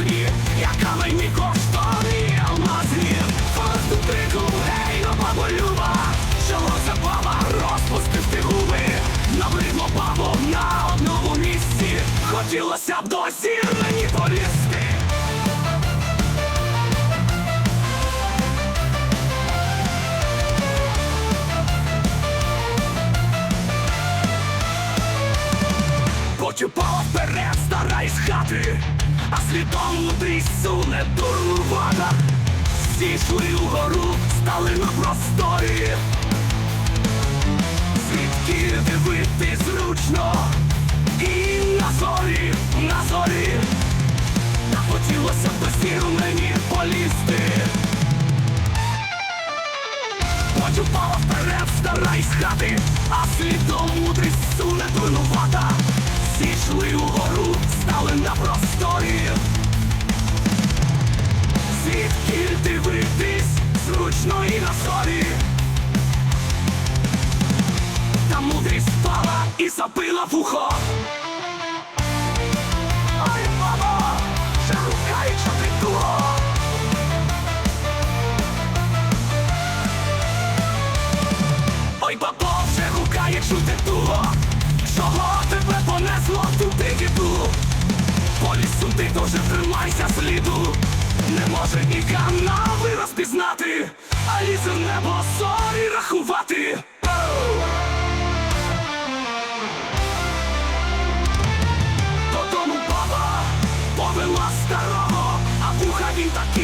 весні, яка мені коштовні алмази, поступику гейно баболюба, чого забава губи, набридло на одному місці, хотілося б до зірвені полізти. Потіпала вперед, стара із хати а слідом мудрий суне дурнувата. Всі йшли угору, стали на просторі. Звідки дивити зручно І на зорі, на зорі Та хотілося б до сіру мені полізти Почупала вперед стара із хати А слідом мудрість суне дурнувата Всі йшли угору, стали на просторі Звідки дивитись зручно і на зорі та мудрість впала і забила вухо. Ой, мамо, ще рукає, туго. Ой, бабо, вже гукає, чути туго. Чого тебе Друже, тримайся сліду, не може ні канави розпізнати, а лізе в небо сорі рахувати. Додому баба повела старого, а вуха він такий.